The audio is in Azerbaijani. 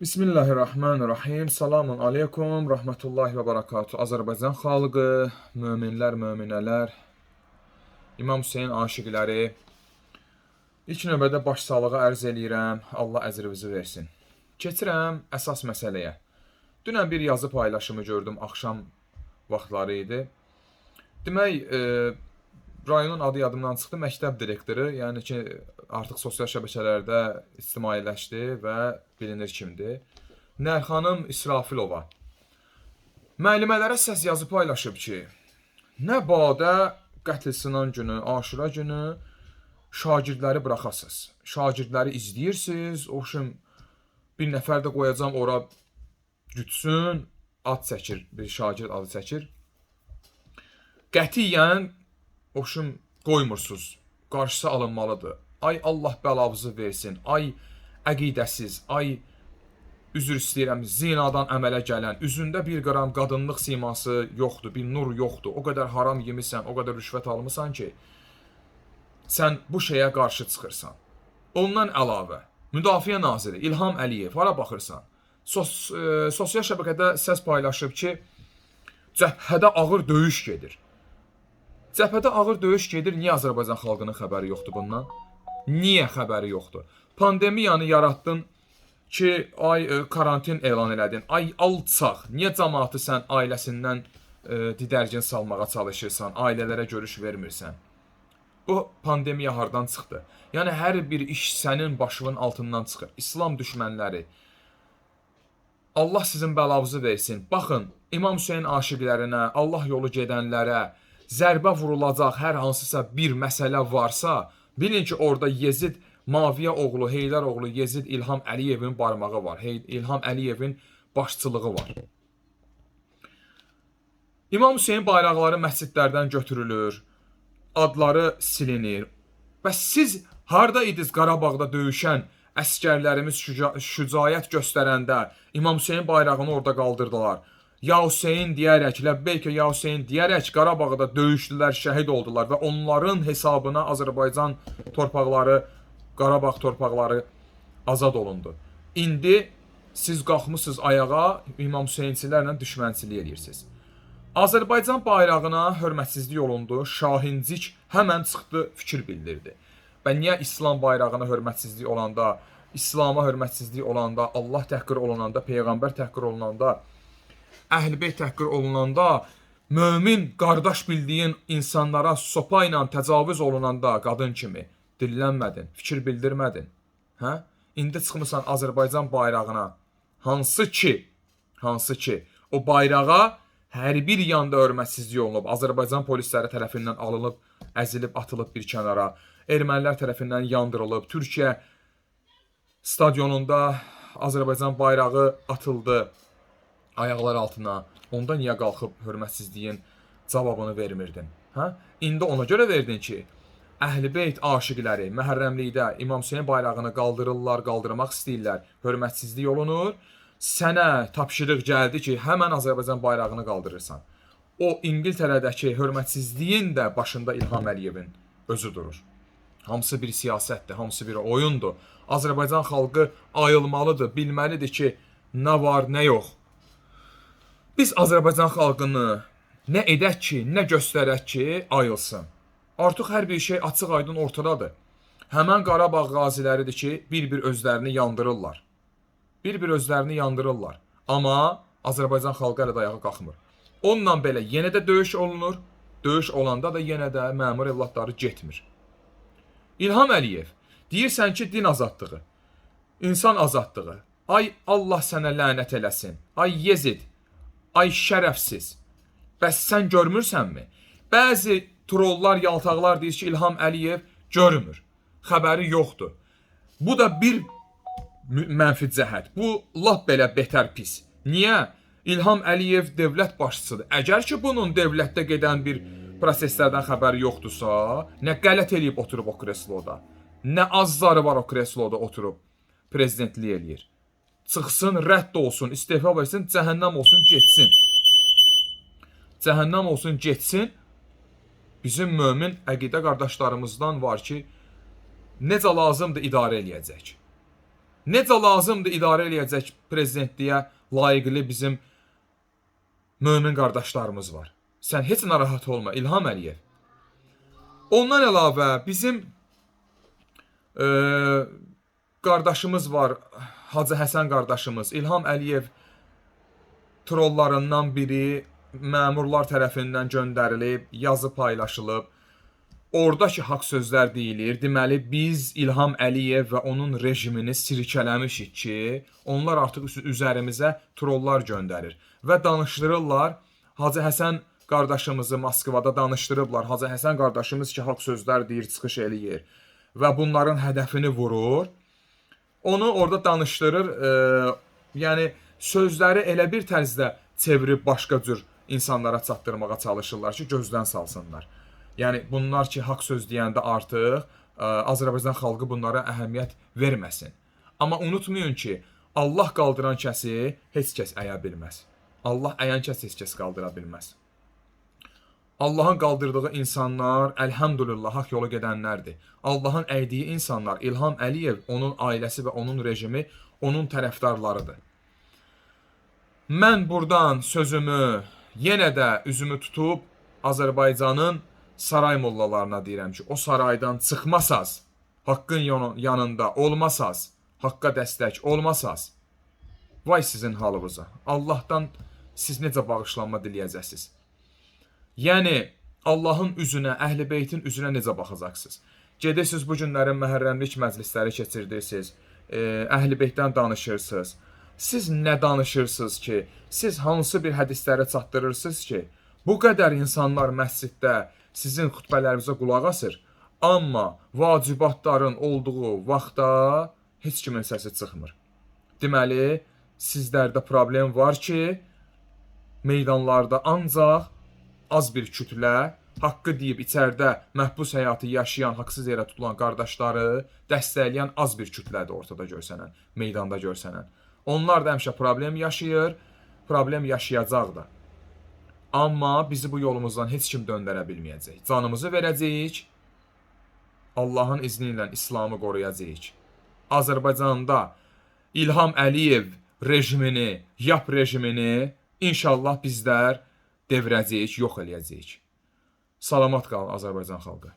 Bismillahirrahmanirrahim. Selamun aleykum, rahmetullahi ve barakatuhu. Azərbaycan xalqı, möminlər, möminələr, İmam Hüseyin aşiqləri, ilk növbədə başsağlığı ərz eləyirəm. Allah əzrinizi versin. Keçirəm əsas məsələyə. Dünən bir yazı paylaşımı gördüm, axşam vaxtları idi. Demək, e, rayonun adı yadımdan çıxdı, məktəb direktoru, yəni ki, artıq sosial şəbəkələrdə ictimailəşdi və bilinir kimdir. Nərxanım İsrafilova. Müəllimələrə səs yazı paylaşıb ki, nə badə qətl sınan günü, Aşura günü şagirdləri buraxasınız. Şagirdləri izləyirsiniz. O şum bir nəfər də qoyacam ora gütsün, ad çəkir, bir şagird adı çəkir. Qətiyyən o şum qoymursunuz. Qarşısı alınmalıdır. Ay Allah bəlavızı versin. Ay əqidəsiz, ay üzr istəyirəm, zinadan əmələ gələn, üzündə bir qram qadınlıq siması yoxdur, bir nur yoxdur. O qədər haram yemisən, o qədər rüşvət almısan ki, sən bu şeyə qarşı çıxırsan. Ondan əlavə, Müdafiə naziri İlham Əliyev hara baxırsan? Sos e, sosial şəbəkədə səs paylaşıb ki, cəbhədə ağır döyüş gedir. Cəbhədə ağır döyüş gedir. Niyə Azərbaycan xalqının xəbəri yoxdur bundan? Niyə xəbəri yoxdur? Pandemiyanı yaratdın ki, ay e, karantin elan elədin. Ay alçaq. Niyə cəmaatı sən ailəsindən e, didərgin salmağa çalışırsan, ailələrə görüş vermirsən? Bu pandemiya hardan çıxdı? Yəni hər bir iş sənin başının altından çıxır. İslam düşmənləri Allah sizin bəlavızı versin. Baxın, İmam Hüseyn aşiqlərinə, Allah yolu gedənlərə zərbə vurulacaq hər hansısa bir məsələ varsa, bilin ki, orada Yezid Maviyə oğlu, Heydər oğlu Yezid İlham Əliyevin barmağı var. Hey İlham Əliyevin başçılığı var. İmam Hüseyn bayraqları məscidlərdən götürülür, adları silinir. Bəs siz harda idiniz Qarabağda döyüşən əskərlərimiz şüca şücaət göstərəndə İmam Hüseyn bayrağını orada qaldırdılar. Ya Hüseyn deyərək, Ləbbeyk ya Hüseyn deyərək Qarabağda döyüşdülər, şəhid oldular və onların hesabına Azərbaycan torpaqları, Qarabağ torpaqları azad olundu. İndi siz qalxmısınız ayağa İmam Hüseynçilərlə düşmənçilik edirsiniz. Azərbaycan bayrağına hörmətsizlik olundu. Şahincik həmən çıxdı, fikir bildirdi. Və niyə İslam bayrağına hörmətsizlik olanda, İslam'a hörmətsizlik olanda, Allah təhqir olunanda, peyğəmbər təhqir olunanda, Əhl-Beyt təhqir olunanda, mömin qardaş bildiyin insanlara sopa ilə təcavüz olunanda qadın kimi dillənmədin, fikir bildirmədin. Hə? İndi çıxmısan Azərbaycan bayrağına. Hansı ki, hansı ki, o bayrağa hər bir yanda hörmətsizlik olunub. Azərbaycan polisləri tərəfindən alınıb, əzilib, atılıb bir kənara. Ermənilər tərəfindən yandırılıb. Türkiyə stadionunda Azərbaycan bayrağı atıldı ayaqlar altına. Onda niyə qalxıb hörmətsizliyin cavabını vermirdin? Hə? İndi ona görə verdin ki, Əhl-Beyt aşiqləri məhərrəmlikdə İmam Hüseyn bayrağını qaldırırlar, qaldırmaq istəyirlər. Hörmətsizlik olunur. Sənə tapşırıq gəldi ki, həmən Azərbaycan bayrağını qaldırırsan. O İngiltərədəki hörmətsizliyin də başında İlham Əliyevin özü durur. Hamısı bir siyasətdir, hamısı bir oyundur. Azərbaycan xalqı ayılmalıdır, bilməlidir ki, nə var, nə yox. Biz Azərbaycan xalqını nə edək ki, nə göstərək ki, ayılsın. Artıq hər bir şey açıq-aydın ortadadır. Həmən Qarabağ qaziləridir ki, bir-bir özlərini yandırırlar. Bir-bir özlərini yandırırlar. Amma Azərbaycan xalqı hələ də ayağa qalxmır. Onunla belə yenə də döyüş olunur. Döyüş olanda da yenə də məmur evladları getmir. İlham Əliyev, deyirsən ki, din azadlığı, insan azadlığı. Ay Allah sənə lənət eləsin. Ay Yezid, ay şərəfsiz. Bəs sən görmürsənmi? Bəzi trollar, yaltaqlar deyir ki, İlham Əliyev görmür. Xəbəri yoxdur. Bu da bir mənfi cəhət. Bu lap belə betər pis. Niyə? İlham Əliyev dövlət başçısıdır. Əgər ki bunun dövlətdə gedən bir proseslərdən xəbəri yoxdursa, nə qələt eləyib oturub o kresloda, nə azları var o kresloda oturub prezidentlik eləyir. Çıxsın, rədd olsun, istefa versin, cəhənnəm olsun, getsin. Cəhənnəm olsun, getsin. Bizim mömin əqidə qardaşlarımızdan var ki, necə lazımdır idarə eləyəcək. Necə lazımdır idarə eləyəcək prezidentliyə layiqli bizim mömin qardaşlarımız var. Sən heç narahat olma İlham Əliyev. Ondan əlavə bizim e, qardaşımız var, Hacı Həsən qardaşımız İlham Əliyev trollarından biri məmurlar tərəfindən göndərilib, yazı paylaşılıb. Oradakı haqq sözlər deyilir. Deməli biz İlham Əliyev və onun rejimini sirkələmişik ki, onlar artıq üz- üzərimizə trollar göndərir və danışdırırlar. Hacı Həsən qardaşımızı Moskvada danışdırıblar. Hacı Həsən qardaşımız ki, haqq sözlər deyir, çıxış eləyir və bunların hədəfini vurur. Onu orada danışdırır. E, yəni sözləri elə bir tərzdə çevirib başqa cür insanlara çatdırmağa çalışırlar ki, gözdən salsınlar. Yəni bunlar ki, haqq söz deyəndə artıq ə, Azərbaycan xalqı bunlara əhəmiyyət verməsin. Amma unutmayın ki, Allah qaldıran kəsi heç kəs əyə bilməz. Allah əyən kəs heç kəs qaldıra bilməz. Allahın qaldırdığı insanlar əlhəmdülillah haqq yolu gedənlərdir. Allahın əydiyi insanlar İlham Əliyev, onun ailəsi və onun rejimi onun tərəfdarlarıdır. Mən burdan sözümü yenə də üzümü tutub Azərbaycanın saray mollalarına deyirəm ki, o saraydan çıxmasaz, haqqın yanında olmasaz, haqqa dəstək olmasaz, vay sizin halınıza. Allahdan siz necə bağışlanma diləyəcəksiniz? Yəni Allahın üzünə, Əhl-i Beytin üzünə necə baxacaqsınız? Gedirsiniz bu günlərin məhərrəmlik məclisləri keçirdirsiniz. E, Əhl-i Beytdən danışırsınız. Siz nə danışırsınız ki? Siz hansı bir hədisləri çatdırırsınız ki? Bu qədər insanlar məsciddə sizin xutbələrinizə qulaq asır, amma vacibatların olduğu vaxtda heç kimin səsi çıxmır. Deməli, sizlərdə problem var ki, meydanlarda ancaq az bir kütlə haqqı deyib içəridə məhbus həyatı yaşayan, haqsız yerə tutulan qardaşları dəstəkləyən az bir kütlədir ortada görsənən, meydanda görsənən. Onlar da həmişə problem yaşayır, problem yaşayacaq da. Amma bizi bu yolumuzdan heç kim döndərə bilməyəcək. Canımızı verəcəyik. Allahın izni ilə İslamı qoruyacağıq. Azərbaycanda İlham Əliyev rejimini, yap rejimini inşallah bizlər devirəcəyik, yox eləyəcəyik. Salamat qalın Azərbaycan xalqı.